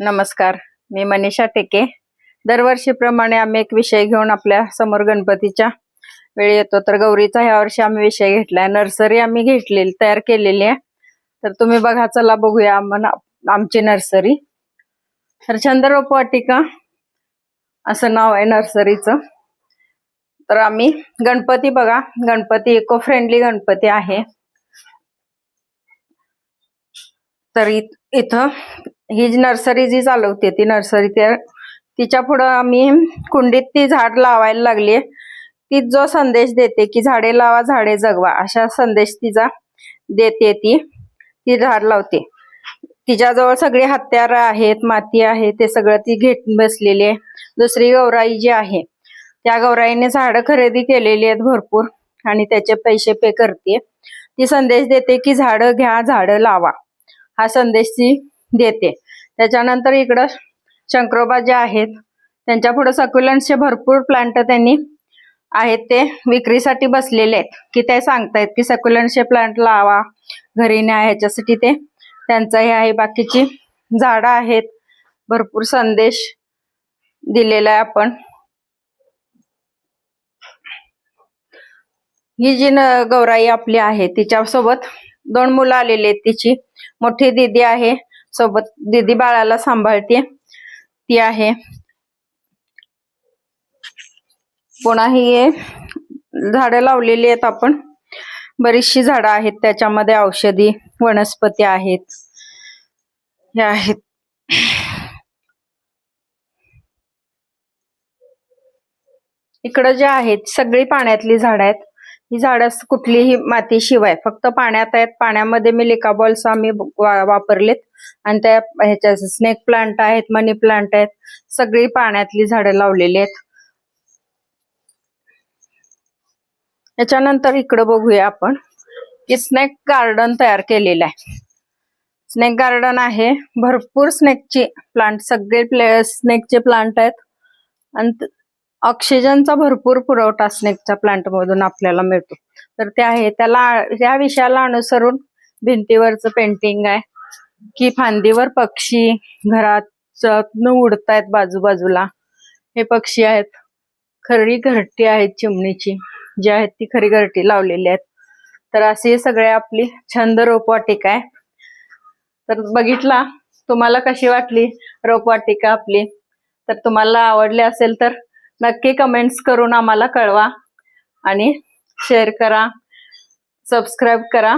नमस्कार मी मनीषा टेके. दरवर्षीप्रमाणे आम्ही एक विषय घेऊन आपल्यासमोर गणपतीच्या वेळी येतो. तर गौरीचा ह्या वर्षी आम्ही विषय घेतलाय. नर्सरी आम्ही घेतलेली तयार केलेली आहे. तर तुम्ही बघा चला बघूया आमची नर्सरी. तर चंद्ररोप वाटिका असं नाव आहे नर्सरीचं. तर आम्ही गणपती बघा. गणपती इको फ्रेंडली गणपती आहे. तर इथं ही जी नर्सरी जी चालवते ती नर्सरी त्या तिच्या पुढं आम्ही कुंडीत ती झाड लावायला लागली. ती जो संदेश देते की झाडे लावा झाडे जगवा अशा संदेश तिचा देते ती. ती झाड लावते. तिच्याजवळ सगळी हत्यार आहेत माती आहे ते सगळं ती घेत बसलेली आहे. दुसरी गौराई जी आहे त्या गौराईने झाडं खरेदी केलेली आहेत भरपूर आणि त्याचे पैसे पे करते. ती संदेश देते की झाडं घ्या झाडं लावा. हा संदेश ती देते. त्याच्यानंतर इकडं शंकरोबा जे आहेत त्यांच्या पुढे सक्युलन्सचे भरपूर प्लांट त्यांनी आहेत ते विक्रीसाठी बसलेले आहेत. की ते सांगतायत की सक्युलन्सचे प्लांट लावा घरी न्या ह्याच्यासाठी ते त्यांचं हे आहे बाकीची झाडं आहेत. भरपूर संदेश दिलेला आहे आपण. ही जी न गौराई आपली आहे तिच्यासोबत दोन मुलं आलेली आहेत तिची मोठी दिदी आहे सोबत दिदी बाळाला सांभाळते ती आहे. पुन्हा ही झाडं लावलेली आहेत आपण. बरीचशी झाडं आहेत त्याच्यामध्ये औषधी वनस्पती आहेत. हे आहेत. इकडं जे आहेत सगळी पाण्यातली झाडं आहेत. ही झाडं कुठलीही मातीशिवाय फक्त पाण्यात आहेत. पाण्यामध्ये मी लिका बॉल्स आम्ही वापरलेत. आणि त्या ह्याच्या स्नेक प्लांट आहेत मनी प्लांट आहेत. सगळी पाण्यातली झाडं लावलेली आहेत. याच्यानंतर इकडं बघूया आपण की स्नेक गार्डन तयार केलेलं आहे. स्नेक गार्डन आहे. भरपूर स्नेकची प्लांट सगळे प्ले स्नेकचे प्लांट आहेत. आणि ऑक्सिजनचा भरपूर पुरवठा स्नेकच्या प्लांट मधून आपल्याला मिळतो. तर ते आहे त्याला या विषयाला अनुसरून भिंतीवरचं पेंटिंग आहे. की फांदीवर पक्षी घरात उडतायत बाजूबाजूला. हे पक्षी आहेत. खरी घरटी आहेत चिमणीची. जी आहेत ती खरी घरटी लावलेली आहेत. तर अशी सगळे आपली छंद रोपवाटिका आहे. तर बघितला? तुम्हाला कशी वाटली रोपवाटिका आपली? तर तुम्हाला आवडली असेल तर नक्की कमेंट्स करून आम्हाला कळवा. आणि शेअर करा सबस्क्राईब करा.